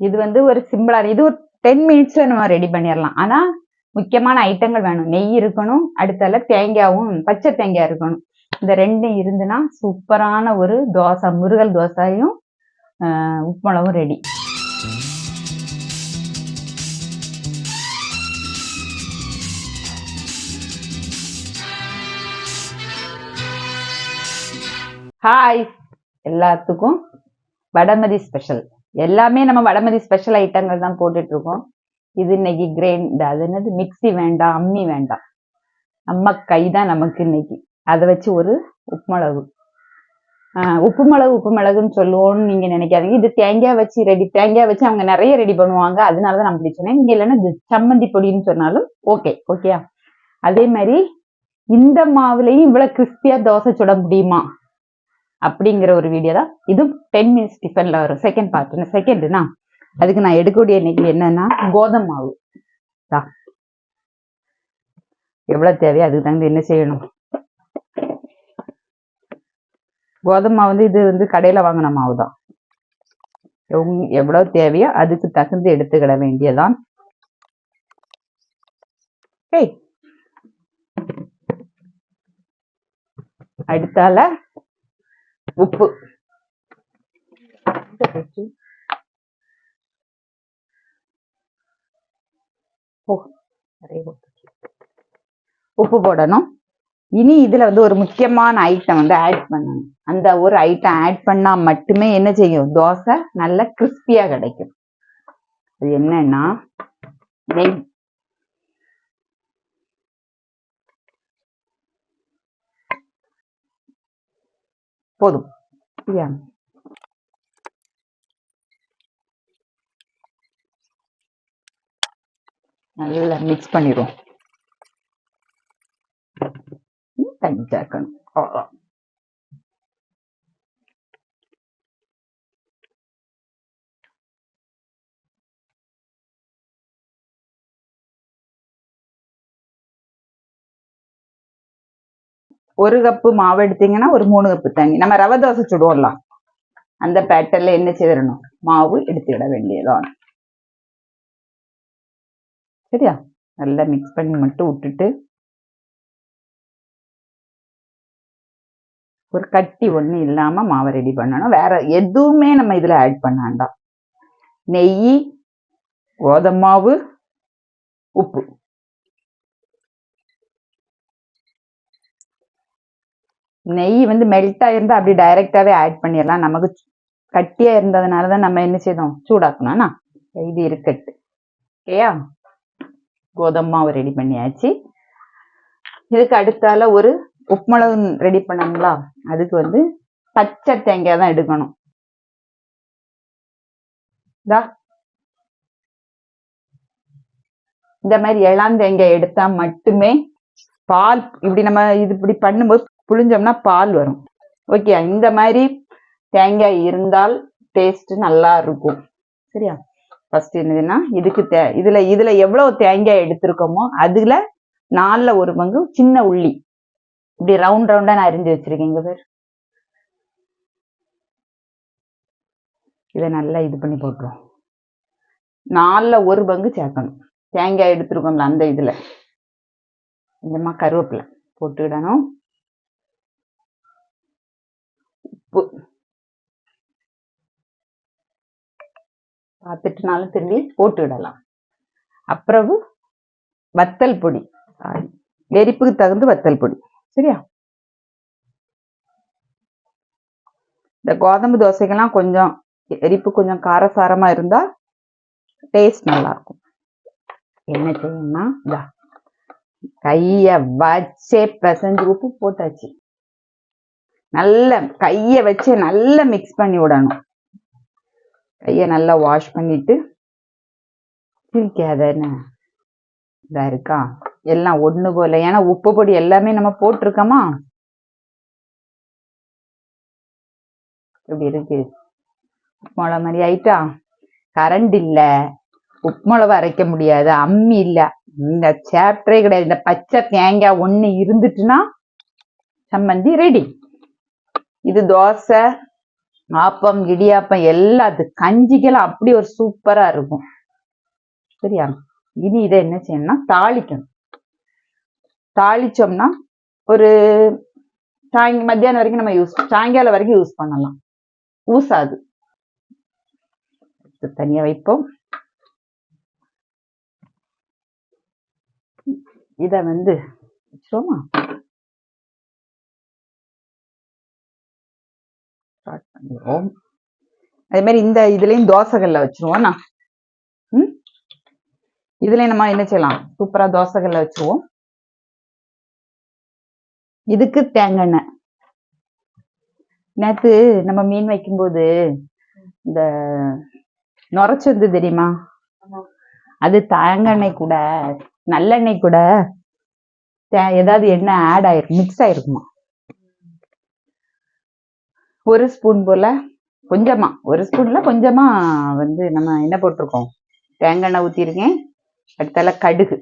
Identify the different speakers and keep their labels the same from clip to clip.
Speaker 1: இது வந்து ஒரு சிம்பிளா இது ஒரு டென் மினிட்ஸ்ல நம்ம ரெடி பண்ணிடலாம். ஆனா முக்கியமான ஐட்டங்கள் வேணும். நெய் இருக்கணும் அடுத்தால தேங்காயும் பச்சை தேங்காய் இருக்கணும். இந்த ரெண்டும் இருந்துன்னா சூப்பரான ஒரு தோசை முருகல் தோசையும் ஆஹ், உப்புமிளகும் ரெடி ஹாய் எல்லாத்துக்கும் வடமதி ஸ்பெஷல் எல்லாமே நம்ம வடமதி ஸ்பெஷல் ஐட்டங்கள் தான் போட்டுட்டு இருக்கோம் இது இன்னைக்கு கிரைண்ட் அது என்னது? மிக்ஸி வேண்டாம் அம்மி வேண்டாம். நம்ம கை தான் நமக்கு இன்னைக்கு. அதை வச்சு ஒரு உப்புமிளகு. உப்பு மிளகு உப்பு மிளகுன்னு சொல்லுவோம்னு நீங்க நினைக்காதீங்க. இது தேங்காய் வச்சு ரெடி தேங்காய் வச்சு அவங்க நிறைய ரெடி பண்ணுவாங்க. அதனாலதான் நான் அப்படி சொன்னேன். நீங்க இல்லைன்னா சம்மந்தி பொடின்னு சொன்னாலும் ஓகே ஓகேயா அதே மாதிரி இந்த மாவுலையும் இவ்வளவு கிறிஸ்பியா தோசை சுட முடியுமா? அப்படிங்கிற ஒரு வீடியோ தான். இது டென் மினிட்ஸ் டிஃபன்ல வரும். செகண்ட் பார்ட் செகண்ட்னா அதுக்கு நான் எடுக்கக்கூடிய இன்னைக்கு என்னன்னா கோதம் மாவு. எவ்வளவு தேவையோ அதுக்கு தகுந்த என்ன செய்யணும்? கோதுமை மாவு வந்து இது வந்து கடையில வாங்கின மாவு தான். எவ்வளவு தேவையோ அதுக்கு தகுந்து எடுத்துக்கிட வேண்டியதான் அடுத்தால உப்பு. உப்பு போடணும். இனி இதுல வந்து ஒரு முக்கியமான ஐட்டம் வந்து ஆட் பண்ணணும். அந்த ஒரு ஐட்டம் ஆட் பண்ணா மட்டுமே என்ன செய்யும்? தோசை நல்ல கிறிஸ்பியா கிடைக்கும். அது என்னன்னா நெய். போதும். சரியா? நல்லா மிக்ஸ் பண்ணிடுவோம் தண்ணி சேர்க்கணும் அவ்வளோ ஒரு கப்பு மாவு எடுத்தீங்கன்னா ஒரு மூணு கப்பு தண்ணி நம்ம ரவை தோசை சுடுவோம்ல அந்த பேட்டர்ல என்ன செய்திடணும்? மாவு எடுத்துவிட வேண்டியதான் சரியா? நல்லா மிக்ஸ் பண்ணி மட்டும் விட்டுட்டு ஒரு கட்டி ஒன்று இல்லாம மாவை ரெடி பண்ணணும். வேற எதுவுமே நம்ம இதுல ஆட் பண்ண வேண்டாம். நெய் கோதமாவு மாவு உப்பு. நெய் வந்து மெல்ட் ஆயிருந்தா அப்படி டைரக்டாவே ஆட் பண்ணிடலாம். நமக்கு கட்டியா இருந்ததுனால தான் நம்ம என்ன செய்தோம் சூடாக்கணும்னா இது இருக்கட்டு ஓகேயா கோதம் மாவு ரெடி பண்ணியாச்சு. இதுக்கு அடுத்தால ஒரு உப்புமிளகு ரெடி பண்ணணுங்களா அதுக்கு வந்து பச்சை தேங்காய் தான் எடுக்கணும். இந்த மாதிரி இளம் தேங்காய் எடுத்தா மட்டுமே பால் இப்படி நம்ம இது இப்படி பண்ணும்போது புழிஞ்சோம்னா பால் வரும். ஓகே இந்த மாதிரி தேங்காய் இருந்தால் டேஸ்ட் நல்லா இருக்கும். சரியா? ஃபர்ஸ்ட் என்னதுன்னா இதுக்கு தே இதுல இதுல எவ்வளவு தேங்காய் எடுத்திருக்கோமோ அதுல நாலுல ஒரு பங்கு சின்ன உள்ளி. இப்படி ரவுண்ட் ரவுண்டா நான் அரிஞ்சு வச்சிருக்கேன். பேர். இதை நல்லா இது பண்ணி போட்டுருவோம். நாலுல ஒரு பங்கு சேர்க்கணும். தேங்காய் எடுத்திருக்கோம்ல அந்த இதுல. கொஞ்சமாக கருவேப்பிலை போட்டுக்கிடணும். உப்பு பார்த்துட்டுனாலும் திரும்பி போட்டுவிடலாம். அப்புறம் வத்தல் பொடி எரிப்புக்கு தகுந்த வத்தல் பொடி சரியா? இந்த கோதம்பு தோசைக்கெல்லாம் கொஞ்சம் எரிப்பு கொஞ்சம் காரசாரமா இருந்தா டேஸ்ட் நல்லா இருக்கும் என்ன செய்யணும்னா இதா கைய வச்சே பிசைஞ்சு உப்பு போட்டாச்சு. நல்ல கையை வச்சு நல்லா மிக்ஸ் பண்ணி விடணும். கையை நல்லா வாஷ் பண்ணிட்டு சிரிக்காத என்ன? இதா இருக்கா? எல்லாம் ஒன்று போல. ஏன்னா உப்பு பொடி எல்லாமே நம்ம போட்டிருக்கோமா? இப்படி இருக்கு. உப்புமிள மாதிரி ஆயிட்டா? கரண்ட் இல்லை. உப்புமிளவு அரைக்க முடியாது. அம்மி இல்லை. இந்த சாப்டரே கிடையாது. இந்த பச்சை தேங்காய் ஒன்று இருந்துட்டுன்னா சம்மந்தி ரெடி இது தோசை ஆப்பம் இடியாப்பம் எல்லாத்து கஞ்சிக்கெல்லாம் அப்படி ஒரு சூப்பரா இருக்கும். சரியா? இனி இதை என்ன செய்யணும்னா தாளிக்கணும். தாளிச்சோம்னா ஒரு சாயங்க மத்தியானம் வரைக்கும் நம்ம யூஸ் சாயங்காலம் வரைக்கும் யூஸ் பண்ணலாம். ஊசாது. தனியா வைப்போம். இத வந்து வச்சிருவோமா ஸ்டார்ட் பண்ணிடுவோம் அதே மாதிரி இந்த இதுலயும் தோசைகள்ல வச்சிருவோம். நான் ம்? இதுல நம்ம என்ன செய்யலாம்? சூப்பரா தோசைகள்ல வச்சிருவோம். இதுக்கு தேங்காய் எண்ணெய். நேத்து நம்ம மீன் வைக்கும்போது இந்த நுரைச்சந்து தெரியுமா? அது தேங்காய் எண்ணெய் கூட நல்லெண்ணெய் கூட தே- ஏதாவது எண்ணெய் ஆட் ஆயிருக்கும் மிக்ஸ் ஆயிருக்குமா? ஒரு ஸ்பூன் போல கொஞ்சமா ஒரு ஸ்பூன்ல கொஞ்சமா வந்து நம்ம என்ன போட்டிருக்கோம்? தேங்காய் எண்ணெய் ஊத்திருக்கேன் அடுத்தால கடுகு.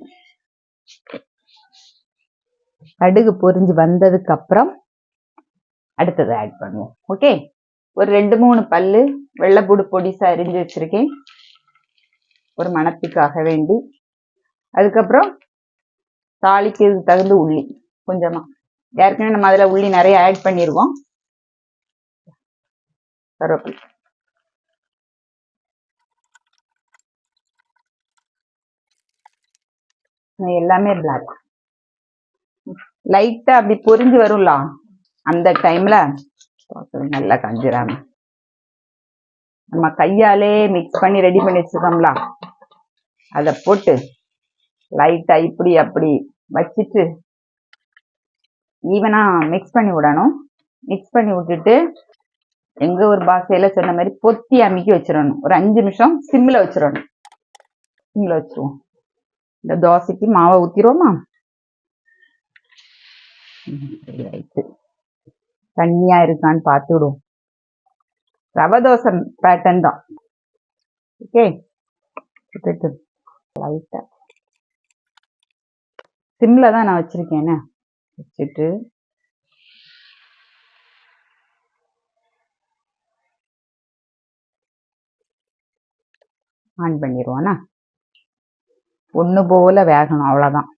Speaker 1: கடுகு பொரிஞ்சு வந்ததுக்கு அப்புறம் அடுத்ததை ஆட் பண்ணுவோம். ஓகே ஒரு ரெண்டு மூணு பல்லு வெள்ளைப்பூடு பொடிசா அரிஞ்சு வச்சிருக்கேன். ஒரு மணத்துக்காக வேண்டி. அதுக்கப்புறம் தாளிக்கிறதுக்கு தகுந்த உள்ளி கொஞ்சமா. ஏற்கனவே நம்ம அதில் உள்ளி நிறைய ஆட் பண்ணிடுவோம் கருவேப்பிலை எல்லாமே பிளாக் லைட்டா அப்படி பொரிஞ்சு வரும்ல அந்த டைம்ல நல்லா கஞ்சிராம. நம்ம கையாலே மிக்ஸ் பண்ணி ரெடி பண்ணி வச்சிருக்கோம்ல அத போட்டு லைட்டா இப்படி அப்படி வச்சுட்டு ஈவனா மிக்ஸ் பண்ணி விடணும். மிக்ஸ் பண்ணி விட்டுட்டு எங்க ஒரு பாசையில சொன்ன மாதிரி பொத்தி அமுக்கி வச்சிடணும். ஒரு அஞ்சு நிமிஷம் சிம்மில் வச்சிடணும். சிம்மில் வச்சிருவோம். இந்த தோசைக்கு மாவை ஊற்றிடுவோமா ம், ரைட்டு தண்ணியா இருக்கான்னு பார்த்து விடுவோம். ரவை தோசை பேட்டர்ன் தான். ஓகே? லைட்டா சிம்ல தான் நான் வச்சிருக்கேன் என்ன? வச்சுட்டு. ஆன் பண்ணிடுவோன்னா ஒன்று போல வேகணும் அவ்வளோதான்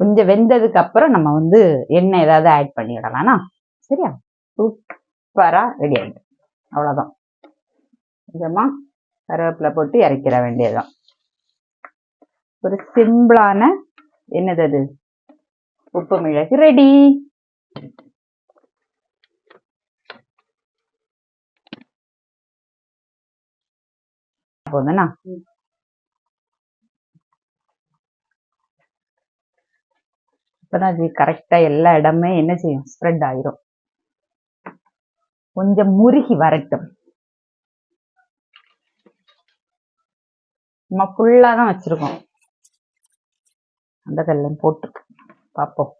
Speaker 1: கொஞ்சம் வெந்ததுக்கு அப்புறம் நம்ம வந்து எண்ணெய் ஏதாவது ஆட் பண்ணிடலாம்னா? சரியா? சூப்பராக ரெடி ஆகிடும் அவ்வளோதான் கொஞ்சமா கருவேப்பிலை போட்டு இறக்கிற வேண்டியதுதான். ஒரு சிம்பிளான என்னது அது? உப்பு மிளகு ரெடி போதும்னா இப்பதான் கரெக்டா எல்லா இடமே என்ன செய்யும்? ஸ்ப்ரெட் ஆயிரும். கொஞ்சம் முருகி வரட்டும். நம்ம ஃபுல்லா தான் வச்சிருக்கோம். அந்த கல்லும் போட்டு பார்ப்போம்.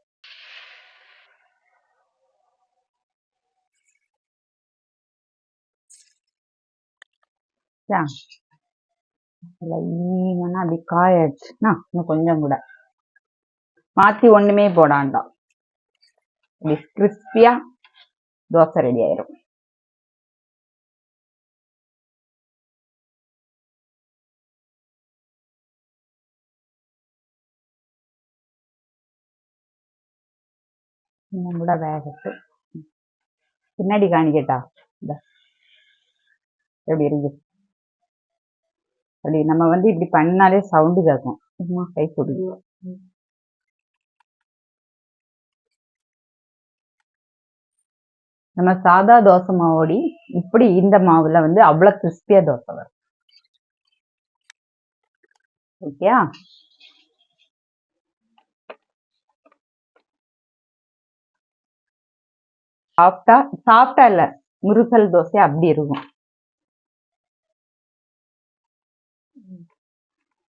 Speaker 1: ஈவனா அப்படி காயாச்சுன்னா இன்னும் கொஞ்சம் கூட. மாத்தி ஒண்ணுமே போடாண்டாம் இப்படி கிறிஸ்பியா தோசை ரெடி ஆயிரும். இன்னும் கூட வேகட்டு பின்னாடி காணிக்கட்டா? இந்த. எப்படி இருக்கு? அப்படி நம்ம வந்து இப்படி பண்ணாலே சவுண்டு கேட்கும் சும்மா கை கொடு நம்ம சாதா தோசை மாவோடி இப்படி இந்த மாவுல வந்து அவ்வளவு கிறிஸ்பியா தோசை வரும். ஓகேயா சாப்பிட்டா சாப்பிட்டா இல்ல முருகல் தோசை அப்படி இருக்கும்.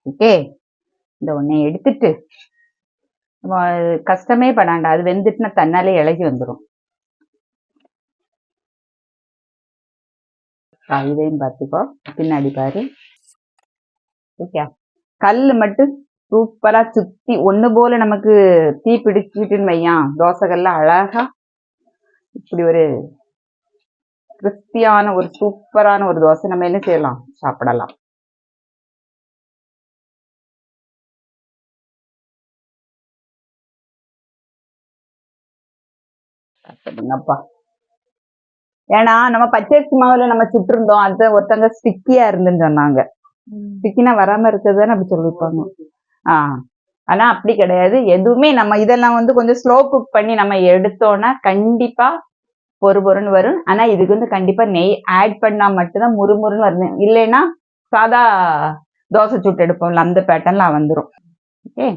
Speaker 1: ஓகே. இந்த ஒன்னை எடுத்துட்டு கஷ்டமே படாண்டா. அது வெந்துட்டுனா தன்னாலே இலகி வந்துடும் இதையும் பார்த்துக்கோ. பின்னாடி பாரு. ஓகே. கல்லு மட்டும் சூப்பரா சுத்தி ஒண்ணு போல நமக்கு தீ பிடிச்சிட்டுன்னு வையான் தோசைகள்ல அழகா இப்படி ஒரு கிறிஸ்பியான ஒரு சூப்பரான ஒரு தோசை நம்ம என்ன செய்யலாம்? சாப்பிடலாம். சாப்பிடுங்கப்பா ஏன்னா நம்ம பச்சரிசி மாவுல நம்ம சுட்டிருந்தோம். அது ஒருத்தங்க ஸ்டிக்கியா இருந்துன்னு சொன்னாங்க. ஸ்டிக்கினா வராம இருக்கிறதுன்னு அப்படி சொல்லியிருப்பாங்க. ஆ. ஆனா அப்படி கிடையாது. எதுவுமே நம்ம இதெல்லாம் வந்து கொஞ்சம் ஸ்லோ குக் பண்ணி நம்ம எடுத்தோம்னா கண்டிப்பா பொறு பொறுன்னு வரும். ஆனா இதுக்கு வந்து கண்டிப்பா நெய் ஆட் பண்ணா மட்டும்தான் முறுமுறுன்னு வரும் இல்லைன்னா சாதா தோசை சுட்டு எடுப்போம்ல அந்த பேட்டர்ன்ல வந்துரும். ஓகே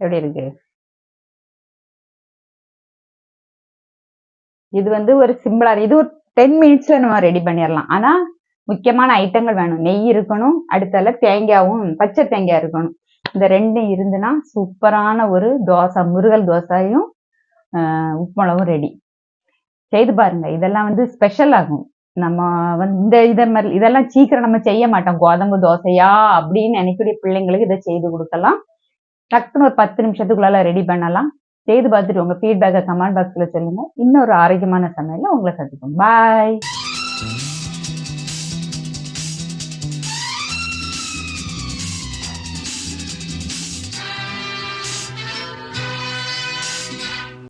Speaker 1: எப்படி இருக்கு? இது வந்து ஒரு சிம்பிளா இது ஒரு டென் மினிட்ஸ்ல நம்ம ரெடி பண்ணிடலாம். ஆனா முக்கியமான ஐட்டங்கள் வேணும். நெய் இருக்கணும் அடுத்தால தேங்காயும் பச்சை தேங்காய் இருக்கணும். இந்த ரெண்டும் இருந்துன்னா சூப்பரான ஒரு தோசை முருகல் தோசையும் ஆஹ் ரெடி செய்து பாருங்க. இதெல்லாம் வந்து ஸ்பெஷல் ஆகும். நம்ம வந்து இந்த இதை மாதிரி இதெல்லாம் சீக்கிரம் நம்ம செய்ய மாட்டோம். கோதம்பு தோசையா அப்படின்னு நினைக்கக்கூடிய பிள்ளைங்களுக்கு இதை செய்து கொடுக்கலாம். டக்குன்னு ஒரு பத்து நிமிஷத்துக்குள்ளால ரெடி பண்ணலாம். செய்து பார்த்துட்டு உங்க ஃபீட்பேக்கை கமெண்ட் பாக்ஸ்ல சொல்லுங்க. இன்னொரு ஆரோக்கியமான சமையல்ல உங்களை சந்திப்போம். பாய்